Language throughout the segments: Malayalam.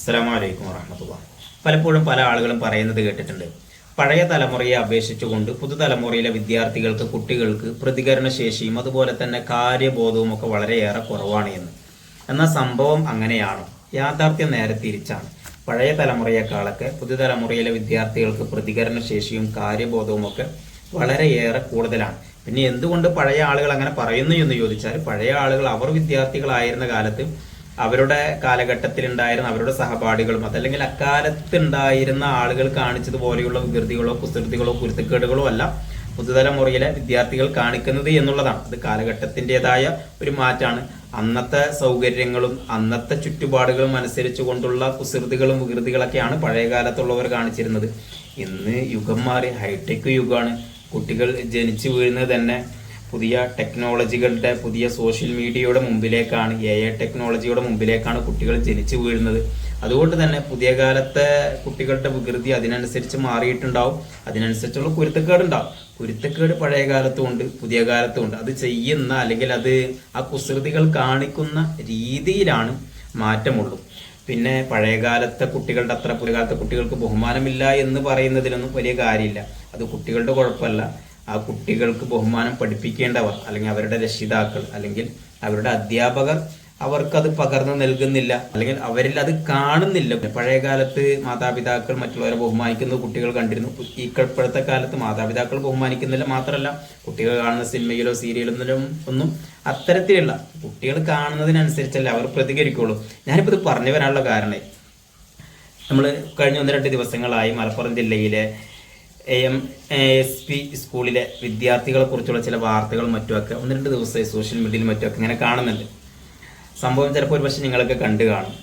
അസ്സലാമലൈക്കും വറഹമത്തുള്ള. പലപ്പോഴും പല ആളുകളും പറയുന്നത് കേട്ടിട്ടുണ്ട്. പഴയ തലമുറയെ അപേക്ഷിച്ചുകൊണ്ട് പുതുതലമുറയിലെ വിദ്യാർത്ഥികൾക്ക് കുട്ടികൾക്ക് പ്രതികരണശേഷിയും അതുപോലെ തന്നെ കാര്യബോധവും ഒക്കെ വളരെയേറെ കുറവാണ് എന്ന്. എന്നാൽ സംഭവം അങ്ങനെയാണോ. യാഥാർത്ഥ്യം നേരെ തിരിച്ചാണ്. പഴയ തലമുറയെക്കാളൊക്കെ പുതുതലമുറയിലെ വിദ്യാർത്ഥികൾക്ക് പ്രതികരണശേഷിയും കാര്യബോധവും ഒക്കെ വളരെയേറെ കൂടുതലാണ്. പിന്നെ എന്തുകൊണ്ട് പഴയ ആളുകൾ അങ്ങനെ പറയുന്നു എന്ന് ചോദിച്ചാൽ പഴയ ആളുകൾ അവർ വിദ്യാർത്ഥികളായിരുന്ന കാലത്ത് അവരുടെ കാലഘട്ടത്തിൽ ഉണ്ടായിരുന്ന അവരുടെ സഹപാഠികളും അതല്ലെങ്കിൽ അക്കാലത്തുണ്ടായിരുന്ന ആളുകൾ കാണിച്ചതുപോലെയുള്ള വികൃതികളോ കുസൃതികളോ കുരുത്തക്കേടുകളോ അല്ല പുതുതലമുറയിലെ വിദ്യാർത്ഥികൾ കാണിക്കുന്നത് എന്നുള്ളതാണ്. അത് കാലഘട്ടത്തിന്റെതായ ഒരു മാറ്റാണ്. അന്നത്തെ സൗകര്യങ്ങളും അന്നത്തെ ചുറ്റുപാടുകളും അനുസരിച്ച് കൊണ്ടുള്ള കുസൃതികളും വികൃതികളൊക്കെയാണ് പഴയ കാലത്തുള്ളവർ കാണിച്ചിരുന്നത്. ഇന്ന് യുഗം മാറി ഹൈടെക് യുഗമാണ് കുട്ടികൾ ജനിച്ചു വീഴുന്നത് തന്നെ പുതിയ ടെക്നോളജികളുടെ പുതിയ സോഷ്യൽ മീഡിയയുടെ മുമ്പിലേക്കാണ് എ ഐ ടെക്നോളജിയുടെ മുമ്പിലേക്കാണ് കുട്ടികൾ ജനിച്ചു വീഴുന്നത്. അതുകൊണ്ട് തന്നെ പുതിയ കാലത്തെ കുട്ടികളുടെ വികൃതി അതിനനുസരിച്ച് മാറിയിട്ടുണ്ടാവും. അതിനനുസരിച്ചുള്ള കുരുത്തക്കേട് ഉണ്ടാവും കുരുത്തക്കേട് പഴയ കാലത്തും ഉണ്ട് പുതിയ കാലത്തും ഉണ്ട് അത് ചെയ്യുന്ന അല്ലെങ്കിൽ അത് ആ കുസൃതികൾ കാണിക്കുന്ന രീതിയിലാണ് മാറ്റമുള്ളൂ. പിന്നെ പഴയകാലത്തെ കുട്ടികളുടെ അത്ര പുതിയ കാലത്തെ കുട്ടികൾക്ക് ബഹുമാനമില്ല എന്ന് പറയുന്നതിലൊന്നും വലിയ കാര്യമില്ല. അത് കുട്ടികളുടെ കുഴപ്പമല്ല. ആ കുട്ടികൾക്ക് ബഹുമാനം പഠിപ്പിക്കേണ്ടവർ അല്ലെങ്കിൽ അവരുടെ രക്ഷിതാക്കൾ അല്ലെങ്കിൽ അവരുടെ അധ്യാപകർ അവർക്കത് പകർന്നു നൽകുന്നില്ല. അല്ലെങ്കിൽ അവരിൽ അത് കാണുന്നില്ല. പഴയ കാലത്ത് മാതാപിതാക്കൾ മറ്റുള്ളവരെ ബഹുമാനിക്കുന്ന കുട്ടികൾ കണ്ടിരുന്നു. ഈ ഇപ്പോഴത്തെ കാലത്ത് മാതാപിതാക്കൾ ബഹുമാനിക്കുന്നില്ല മാത്രമല്ല കുട്ടികൾ കാണുന്ന സിനിമയിലോ സീരിയലിലോ ഒന്നും അത്തരത്തിലുള്ള കുട്ടികൾ കാണുന്നതിനനുസരിച്ചല്ല അവർ പ്രതികരിക്കുള്ളൂ. ഞാനിപ്പോൾ ഇത് പറഞ്ഞു വരാനുള്ള കാരണം. നമ്മൾ കഴിഞ്ഞ ഒന്ന് രണ്ട് ദിവസങ്ങളായി മലപ്പുറം ജില്ലയിലെ എ എസ് പി സ്കൂളിലെ വിദ്യാർത്ഥികളെ കുറിച്ചുള്ള ചില വാർത്തകളും മറ്റുമൊക്കെ ഒന്ന് രണ്ട് ദിവസമായി സോഷ്യൽ മീഡിയയിൽ മറ്റുമൊക്കെ ഇങ്ങനെ കാണുന്നുണ്ട്. സംഭവം ചിലപ്പോൾ ഒരു പക്ഷേ നിങ്ങളൊക്കെ കണ്ടു കാണും.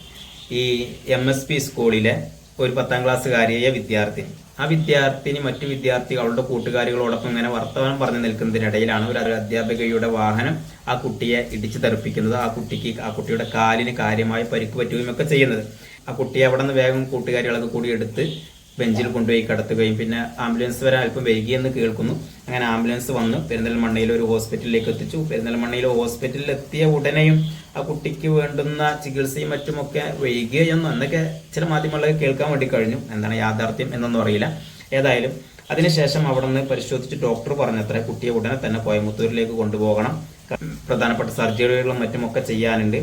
ഈ എം എസ് പി സ്കൂളിലെ ഒരു പത്താം ക്ലാസ്സുകാരിയായ വിദ്യാർത്ഥിനി. ആ വിദ്യാർത്ഥിനി മറ്റു വിദ്യാർത്ഥികൾ അവളുടെ കൂട്ടുകാരികളോടൊപ്പം ഇങ്ങനെ വർത്തമാനം പറഞ്ഞു നിൽക്കുന്നതിനിടയിലാണ് ഒരു അധ്യാപികയുടെ വാഹനം ആ കുട്ടിയെ ഇടിച്ചു തെറിപ്പിക്കുന്നത്. ആ കുട്ടിക്ക് ആ കുട്ടിയുടെ കാലിന് കാര്യമായി പരിക്ക് പറ്റുകയും ഒക്കെ ചെയ്യുന്നത്. ആ കുട്ടിയെ അവിടെ നിന്ന് വേഗം കൂട്ടുകാരികളൊക്കെ കൂടി എടുത്ത് ബെഞ്ചിൽ കൊണ്ടുപോയി കിടത്തുകയും പിന്നെ ആംബുലൻസ് വരെ അല്പം വൈകിയെന്ന് കേൾക്കുന്നു. അങ്ങനെ ആംബുലൻസ് വന്ന്. പെരിന്തൽമണ്ണയിൽ ഒരു ഹോസ്പിറ്റലിലേക്ക് എത്തിച്ചു. പെരിന്തൽമണ്ണയിൽ ഹോസ്പിറ്റലിൽ എത്തിയ ഉടനെയും ആ കുട്ടിക്ക് വേണ്ടുന്ന ചികിത്സയും മറ്റുമൊക്കെ വൈകിയെന്നും എന്നൊക്കെ ചില മാധ്യമങ്ങളൊക്കെ കേൾക്കാൻ വേണ്ടി കഴിഞ്ഞു. എന്താണ് യാഥാർത്ഥ്യം എന്നൊന്നും അറിയില്ല. ഏതായാലും അതിനുശേഷം അവിടെ നിന്ന് പരിശോധിച്ച് ഡോക്ടർ പറഞ്ഞത്ര കുട്ടിയെ ഉടനെ തന്നെ കോയമ്പത്തൂരിലേക്ക് കൊണ്ടുപോകണം. പ്രധാനപ്പെട്ട സർജറികളും മറ്റുമൊക്കെ ചെയ്യാനുണ്ട്.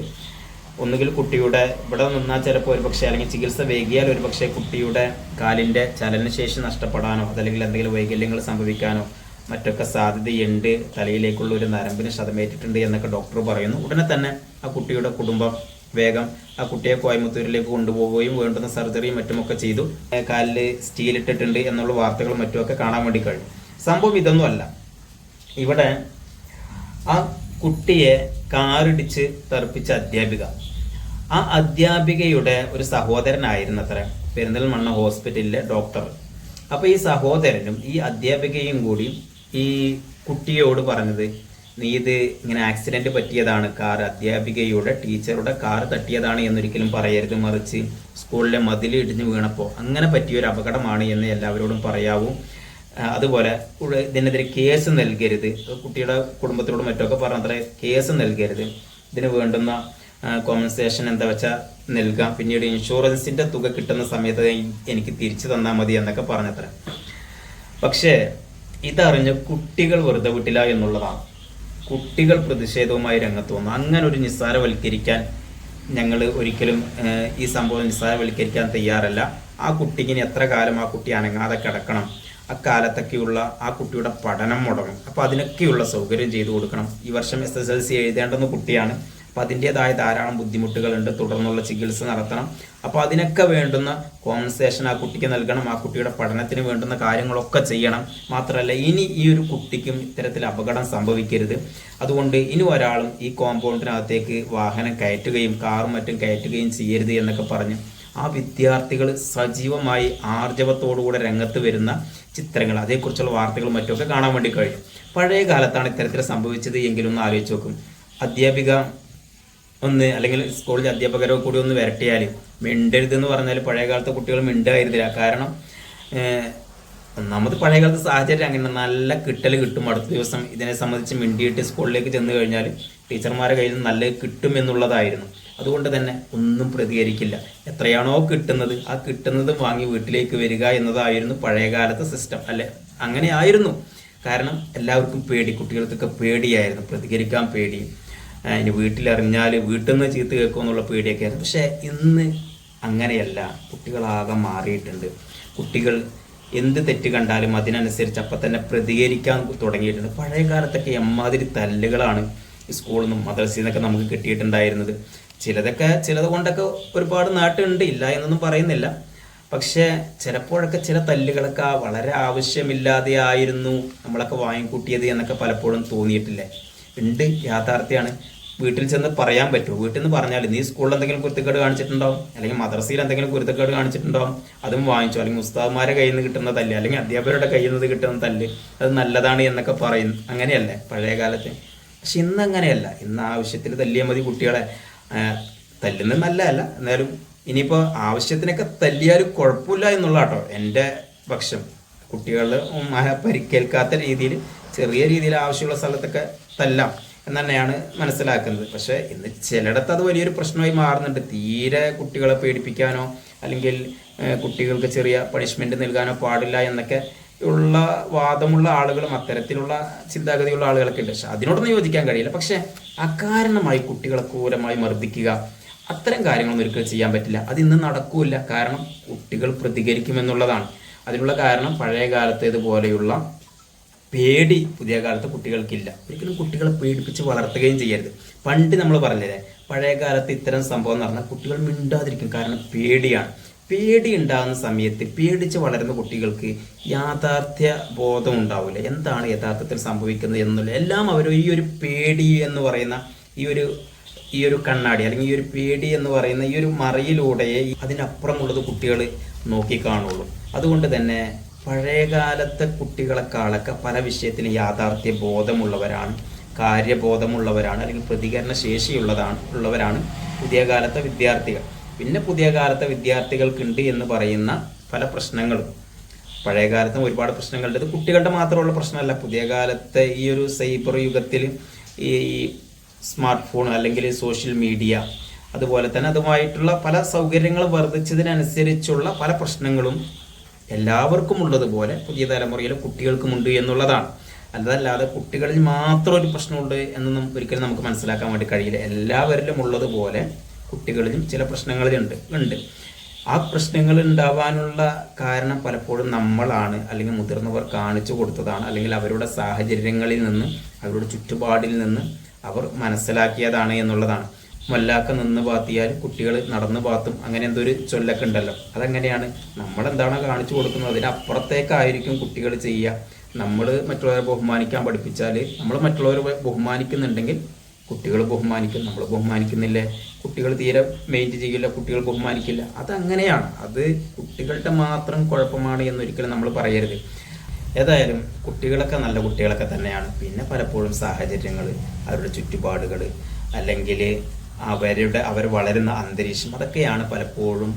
ഒന്നുകിൽ കുട്ടിയുടെ ഇവിടെ നിന്നാൽ ചിലപ്പോൾ ഒരുപക്ഷെ അല്ലെങ്കിൽ ചികിത്സ വൈകിയാൽ ഒരുപക്ഷെ കുട്ടിയുടെ കാലിന്റെ ചലനശേഷി നഷ്ടപ്പെടാനോ അതല്ലെങ്കിൽ എന്തെങ്കിലും വൈകല്യങ്ങൾ സംഭവിക്കാനോ മറ്റൊക്കെ സാധ്യതയുണ്ട്. തലയിലേക്കുള്ള ഒരു നരമ്പിന് ക്ഷതമേറ്റിട്ടുണ്ട് എന്നൊക്കെ ഡോക്ടർ പറയുന്നു. ഉടനെ തന്നെ ആ കുട്ടിയുടെ കുടുംബം വേഗം ആ കുട്ടിയെ കോയമ്പത്തൂരിലേക്ക് കൊണ്ടുപോവുകയും വേണ്ടുന്ന സർജറിയും മറ്റുമൊക്കെ ചെയ്തു. കാലിൽ സ്റ്റീൽ ഇട്ടിട്ടുണ്ട് എന്നുള്ള വാർത്തകളും മറ്റുമൊക്കെ കാണാൻ വേണ്ടി കഴിഞ്ഞു. സംഭവം ഇതൊന്നും അല്ല ഇവിടെ ആ കുട്ടിയെ കാറിടിച്ച് തെറിപ്പിച്ച അധ്യാപിക. ആ അധ്യാപികയുടെ ഒരു സഹോദരനായിരുന്നു അത്ര പെരിന്തൽമണ്ണ ഹോസ്പിറ്റലിലെ ഡോക്ടർ. അപ്പോൾ ഈ സഹോദരനും ഈ അധ്യാപികയും കൂടി ഈ കുട്ടിയോട് പറഞ്ഞത് നീ ഇത് ഇങ്ങനെ ആക്സിഡന്റ് പറ്റിയതാണ് കാർ അധ്യാപികയുടെ ടീച്ചറുടെ കാർ തട്ടിയതാണ് എന്നൊരിക്കലും പറയരുത് മറിച്ച് സ്കൂളിലെ മതിൽ ഇടിഞ്ഞു വീണപ്പോൾ അങ്ങനെ പറ്റിയൊരു അപകടമാണ് എന്ന് എല്ലാവരോടും പറയാവൂ. അതുപോലെ ഇതിനെതിരെ കേസ് നൽകരുത്. കുട്ടിയുടെ കുടുംബത്തിനോട് മറ്റൊക്കെ പറഞ്ഞത്ര കേസ് നൽകരുത്. ഇതിന് വേണ്ടുന്ന കോമ്പൻസേഷൻ എന്താ വെച്ചാൽ നൽകാം. പിന്നീട് ഇൻഷുറൻസിന്റെ തുക കിട്ടുന്ന സമയത്ത് എനിക്ക് തിരിച്ചു തന്നാൽ മതി എന്നൊക്കെ പറഞ്ഞത്ര. പക്ഷേ ഇതറിഞ്ഞ് കുട്ടികൾ വെറുതെ വിട്ടില്ല എന്നുള്ളതാണ്. കുട്ടികൾ പ്രതിഷേധവുമായി രംഗത്ത് വന്നു. അങ്ങനെ ഒരു നിസ്സാരവൽക്കരിക്കാൻ ഞങ്ങൾ ഒരിക്കലും ഈ സംഭവം നിസ്സാരവൽക്കരിക്കാൻ തയ്യാറല്ല. ആ കുട്ടിക്ക് എത്ര കാലം ആ കുട്ടി അനങ്ങാതെ കിടക്കണം? അക്കാലത്തൊക്കെയുള്ള ആ കുട്ടിയുടെ പഠനം മുടങ്ങും. അപ്പോൾ അതിനൊക്കെയുള്ള സൗകര്യം ചെയ്തു കൊടുക്കണം. ഈ വർഷം എസ് എസ് എൽ സി എഴുതേണ്ടുന്ന കുട്ടിയാണ്. അപ്പം അതിന്റെതായ ധാരാളം ബുദ്ധിമുട്ടുകളുണ്ട്. തുടർന്നുള്ള ചികിത്സ നടത്തണം. അപ്പോൾ അതിനൊക്കെ വേണ്ടുന്ന കോമ്പൻസേഷൻ ആ കുട്ടിക്ക് നൽകണം. ആ കുട്ടിയുടെ പഠനത്തിന് വേണ്ടുന്ന കാര്യങ്ങളൊക്കെ ചെയ്യണം. മാത്രമല്ല ഇനി ഈ ഒരു കുട്ടിക്കും ഇത്തരത്തിൽ അപകടം സംഭവിക്കരുത്. അതുകൊണ്ട് ഇനി ഒരാളും ഈ കോമ്പൗണ്ടിനകത്തേക്ക് വാഹനം കയറ്റുകയും കാറും മറ്റും കയറ്റുകയും ചെയ്യരുത് എന്നൊക്കെ പറഞ്ഞ് ആ വിദ്യാർത്ഥികൾ സജീവമായി ആർജവത്തോടുകൂടെ രംഗത്ത് വരുന്ന ചിത്രങ്ങൾ അതേക്കുറിച്ചുള്ള വാർത്തകളും മറ്റുമൊക്കെ കാണാൻ വേണ്ടി കഴിയും. പഴയ കാലത്താണ് ഇത്തരത്തിൽ സംഭവിച്ചത് എങ്കിലും ഒന്ന് ആലോചിച്ച് നോക്കും. അധ്യാപിക ഒന്ന് അല്ലെങ്കിൽ സ്കൂളിലെ അധ്യാപകരോ കൂടി ഒന്ന് വരട്ടിയാൽ മിണ്ടരുത് എന്ന് പറഞ്ഞാൽ പഴയ കാലത്തെ കുട്ടികൾ മിണ്ടായിരുന്നില്ല. കാരണം ഒന്നാമത് പഴയ കാലത്തെ സാഹചര്യം അങ്ങനെ നല്ല കിട്ടൽ കിട്ടും. അടുത്ത ദിവസം ഇതിനെ സംബന്ധിച്ച് മിണ്ടിയിട്ട് സ്കൂളിലേക്ക് ചെന്ന് കഴിഞ്ഞാൽ ടീച്ചർമാരുടെ കയ്യിൽ നിന്ന് നല്ലത് കിട്ടുമെന്നുള്ളതായിരുന്നു. അതുകൊണ്ട് തന്നെ ഒന്നും പ്രതികരിക്കില്ല. എത്രയാണോ കിട്ടുന്നത് ആ കിട്ടുന്നത് വാങ്ങി വീട്ടിലേക്ക് വരിക എന്നതായിരുന്നു പഴയകാലത്തെ സിസ്റ്റം അല്ലെ? അങ്ങനെ ആയിരുന്നു. കാരണം എല്ലാവർക്കും പേടി കുട്ടികൾക്കൊക്കെ പേടിയായിരുന്നു. പ്രതികരിക്കാൻ പേടി. ഇനി വീട്ടിലറിഞ്ഞാൽ വീട്ടിൽ നിന്ന് ചീത്ത കേൾക്കുമെന്നുള്ള പേടിയൊക്കെ ആയിരുന്നു. പക്ഷേ ഇന്ന് അങ്ങനെയല്ല. കുട്ടികളാകെ മാറിയിട്ടുണ്ട്. കുട്ടികൾ എന്ത് തെറ്റ് കണ്ടാലും അതിനനുസരിച്ച് അപ്പം തന്നെ പ്രതികരിക്കാൻ തുടങ്ങിയിട്ടുണ്ട്. പഴയ കാലത്തൊക്കെ എമ്മാതിരി തല്ലുകളാണ്. സ്കൂളിൽ നിന്നും മദ്രസയിൽ നിന്നൊക്കെ നമുക്ക് കിട്ടിയിട്ടുണ്ടായിരുന്നത്. ചിലതൊക്കെ ചിലത് കൊണ്ടൊക്കെ ഒരുപാട് നാട്ടുണ്ട് ഇല്ല എന്നൊന്നും പറയുന്നില്ല. പക്ഷേ ചിലപ്പോഴൊക്കെ ചില തല്ലുകളൊക്കെ വളരെ ആവശ്യമില്ലാതെ ആയിരുന്നു നമ്മളൊക്കെ വാങ്ങിക്കൂട്ടിയത് എന്നൊക്കെ പലപ്പോഴും തോന്നിയിട്ടില്ലേ. ഉണ്ട് യാഥാർത്ഥ്യമാണ് വീട്ടിൽ ചെന്ന് പറയാൻ പറ്റുമോ വീട്ടിൽ നിന്ന് പറഞ്ഞാൽ നീ സ്കൂളിൽ എന്തെങ്കിലും കുരുത്തക്കേട് കാണിച്ചിട്ടുണ്ടാവും അല്ലെങ്കിൽ മദ്രസയിൽ എന്തെങ്കിലും കുരുത്തക്കേട് കാണിച്ചിട്ടുണ്ടാവും അതും വാങ്ങിച്ചു. അല്ലെങ്കിൽ ഉസ്താദ്മാരെ കയ്യിൽ നിന്ന് കിട്ടുന്ന തല്ല് അല്ലെങ്കിൽ അധ്യാപകരുടെ കയ്യിൽ നിന്ന് കിട്ടുന്ന തല്ല് അത് നല്ലതാണ് എന്നൊക്കെ പറയും. അങ്ങനെയല്ലേ പഴയ കാലത്ത് പക്ഷെ ഇന്ന് അങ്ങനെയല്ല ഇന്ന് ആവശ്യത്തിൽ തല്ലിയാൽ മതി കുട്ടികളെ. തല്ലുന്നത് നല്ലതല്ല. എന്നാലും ഇനിയിപ്പോൾ ആവശ്യത്തിനൊക്കെ തല്ലിയാലും കുഴപ്പമില്ല എന്നുള്ള കേട്ടോ എന്റെ പക്ഷം. കുട്ടികൾ പരിക്കേൽക്കാത്ത രീതിയിൽ ചെറിയ രീതിയിൽ ആവശ്യമുള്ള സ്ഥലത്തൊക്കെ തല്ലാം എന്ന് തന്നെയാണ് മനസ്സിലാക്കുന്നത്. പക്ഷേ ഇന്ന് ചിലയിടത്ത് അത് വലിയൊരു പ്രശ്നമായി മാറുന്നുണ്ട്. തീരെ കുട്ടികളെ പേടിപ്പിക്കാനോ അല്ലെങ്കിൽ കുട്ടികൾക്ക് ചെറിയ പണിഷ്മെന്റ് നൽകാനോ പാടില്ല എന്നൊക്കെ ഉള്ള വാദമുള്ള ആളുകളും അത്തരത്തിലുള്ള ചിന്താഗതിയുള്ള ആളുകളൊക്കെ ഉണ്ട്. പക്ഷെ അതിനോടൊന്നും യോജിക്കാൻ കഴിയില്ല. പക്ഷെ അകാരണമായി കുട്ടികളെ ക്രൂരമായി മർദ്ദിക്കുക അത്തരം കാര്യങ്ങളൊന്നും ഒരിക്കലും ചെയ്യാൻ പറ്റില്ല. അത് ഇന്ന് നടക്കൂല കാരണം കുട്ടികൾ പ്രതികരിക്കുമെന്നുള്ളതാണ്. അതിനുള്ള കാരണം പഴയ കാലത്തേതുപോലെയുള്ള പേടി പുതിയ കാലത്ത് കുട്ടികൾക്കില്ല. ഒരിക്കലും കുട്ടികളെ പേടിപ്പിച്ച് വളർത്തുകയും ചെയ്യരുത്. പണ്ട് നമ്മൾ പറഞ്ഞില്ലേ പഴയ കാലത്ത് ഇത്തരം സംഭവം നടന്നാൽ കുട്ടികൾ മിണ്ടാതിരിക്കും. കാരണം പേടിയാണ്. പേടി ഉണ്ടാകുന്ന സമയത്ത് പേടിച്ച് വളരുന്ന കുട്ടികൾക്ക് യാഥാർത്ഥ്യ ബോധം ഉണ്ടാവില്ല. എന്താണ് യഥാർത്ഥത്തിൽ സംഭവിക്കുന്നത് എന്നുള്ള എല്ലാം അവർ ഈ ഒരു പേടി എന്ന് പറയുന്ന ഈ ഒരു ഈ ഒരു കണ്ണാടി അല്ലെങ്കിൽ ഈ ഒരു പേടി എന്ന് പറയുന്ന ഈ ഒരു മറയിലൂടെയേ അതിനപ്പുറമുള്ളത് കുട്ടികൾ നോക്കിക്കാണുള്ളൂ അതുകൊണ്ട് തന്നെ പഴയകാലത്തെ കുട്ടികളെക്കാളൊക്കെ പല വിഷയത്തിലും യാഥാർത്ഥ്യ ബോധമുള്ളവരാണ് കാര്യബോധമുള്ളവരാണ് അല്ലെങ്കിൽ പ്രതികരണ ശേഷിയുള്ളതാണ് ഉള്ളവരാണ് പുതിയ കാലത്തെ വിദ്യാർത്ഥികൾ. പിന്നെ പുതിയ കാലത്തെ വിദ്യാർത്ഥികൾക്കുണ്ട് എന്ന് പറയുന്ന പല പ്രശ്നങ്ങളും. പഴയ കാലത്തും ഒരുപാട് പ്രശ്നങ്ങളുണ്ട്. ഇത് കുട്ടികളുടെ മാത്രമുള്ള പ്രശ്നമല്ല. പുതിയ കാലത്തെ ഈ ഒരു സൈബർ യുഗത്തിൽ ഈ സ്മാർട്ട് ഫോൺ അല്ലെങ്കിൽ സോഷ്യൽ മീഡിയ അതുപോലെ തന്നെ അതുമായിട്ടുള്ള പല സൗകര്യങ്ങൾ വർദ്ധിച്ചതിനനുസരിച്ചുള്ള പല പ്രശ്നങ്ങളും എല്ലാവർക്കും ഉള്ളതുപോലെ പുതിയ തലമുറയിലെ കുട്ടികൾക്കുമുണ്ട് എന്നുള്ളതാണ്. അതല്ലാതെ കുട്ടികളിൽ മാത്രം ഒരു പ്രശ്നമുണ്ട് എന്നൊന്നും ഒരിക്കലും നമുക്ക് മനസ്സിലാക്കാൻ വേണ്ടി കഴിയില്ല. എല്ലാവരിലും ഉള്ളതുപോലെ കുട്ടികളിലും ചില പ്രശ്നങ്ങളിലുണ്ട് ഉണ്ട്. ആ പ്രശ്നങ്ങൾ ഉണ്ടാവാനുള്ള കാരണം പലപ്പോഴും നമ്മളാണ് അല്ലെങ്കിൽ മുതിർന്നവർ കാണിച്ചു കൊടുത്തതാണ്. അല്ലെങ്കിൽ അവരുടെ സാഹചര്യങ്ങളിൽ നിന്ന് അവരുടെ ചുറ്റുപാടിൽ നിന്ന് അവർ മനസ്സിലാക്കിയതാണ് എന്നുള്ളതാണ്. മല്ലാക്ക നിന്ന് പാത്തിയാൽ കുട്ടികൾ നടന്നു പാത്തും. അങ്ങനെ എന്തൊരു ചൊല്ലൊക്കെ ഉണ്ടല്ലോ. അതെങ്ങനെയാണ്? നമ്മൾ എന്താണോ കാണിച്ചു കൊടുക്കുന്നത്. അതിനപ്പുറത്തേക്കായിരിക്കും കുട്ടികൾ ചെയ്യുക. നമ്മൾ മറ്റുള്ളവരെ ബഹുമാനിക്കാൻ പഠിപ്പിച്ചാൽ നമ്മൾ മറ്റുള്ളവരെ ബഹുമാനിക്കുന്നുണ്ടെങ്കിൽ കുട്ടികൾ ബഹുമാനിക്കും നമ്മൾ ബഹുമാനിക്കുന്നില്ലേ? കുട്ടികൾ തീരെ മെയിന്റ് ചെയ്യില്ല കുട്ടികൾ ബഹുമാനിക്കില്ല. അതങ്ങനെയാണ്. അത് കുട്ടികളുടെ മാത്രം കുഴപ്പമാണ് എന്നൊരിക്കലും നമ്മൾ പറയരുത്. ഏതായാലും കുട്ടികളൊക്കെ നല്ല കുട്ടികളൊക്കെ തന്നെയാണ്. പിന്നെ പലപ്പോഴും സാഹചര്യങ്ങൾ അവരുടെ ചുറ്റുപാടുകൾ അല്ലെങ്കിൽ അവരുടെ അവർ വളരുന്ന അന്തരീക്ഷം അതൊക്കെയാണ് പലപ്പോഴും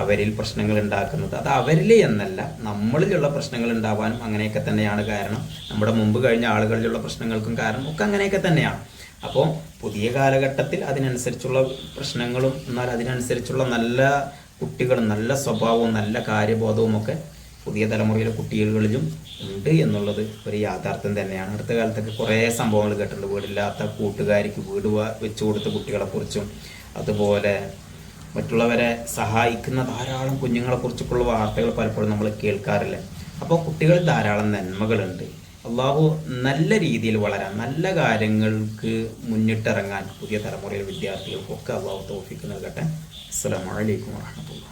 അവരിൽ പ്രശ്നങ്ങൾ ഉണ്ടാക്കുന്നത്. അത് അവരിൽ എന്നല്ല നമ്മളിലുള്ള പ്രശ്നങ്ങൾ ഉണ്ടാവാനും അങ്ങനെയൊക്കെ തന്നെയാണ് കാരണം. നമ്മുടെ മുമ്പ് കഴിഞ്ഞ ആളുകളിലുള്ള പ്രശ്നങ്ങൾക്കും കാരണം ഒക്കെ അങ്ങനെയൊക്കെ തന്നെയാണ്. അപ്പോൾ പുതിയ കാലഘട്ടത്തിൽ അതിനനുസരിച്ചുള്ള പ്രശ്നങ്ങളും എന്നാൽ അതിനനുസരിച്ചുള്ള നല്ല കുട്ടികളും നല്ല സ്വഭാവവും നല്ല കാര്യബോധവും ഒക്കെ പുതിയ തലമുറയിലെ കുട്ടികളിലും ഉണ്ട് എന്നുള്ളത് ഒരു യാഥാർത്ഥ്യം തന്നെയാണ്. അടുത്ത കാലത്തൊക്കെ കുറേ സംഭവങ്ങൾ കേട്ടിട്ടുണ്ട്. വീടില്ലാത്ത കൂട്ടുകാരിക്ക് വീട് വെച്ചു കൊടുത്ത കുട്ടികളെ കുറിച്ചും അതുപോലെ മറ്റുള്ളവരെ സഹായിക്കുന്ന ധാരാളം കുഞ്ഞുങ്ങളെ കുറിച്ചൊക്കെയുള്ള വാർത്തകൾ പലപ്പോഴും നമ്മൾ കേൾക്കാറില്ല. അപ്പോൾ കുട്ടികളിൽ ധാരാളം നന്മകളുണ്ട്. അള്ളാഹു നല്ല രീതിയിൽ വളരാൻ നല്ല കാര്യങ്ങൾക്ക് മുന്നിട്ടിറങ്ങാൻ പുതിയ തലമുറയിലെ വിദ്യാർത്ഥികൾക്കൊക്കെ അള്ളാഹു തോഫിക്ക് നൽകട്ടെ. അസ്സലാമു അലൈക്കും വാഹമത്തുള്ള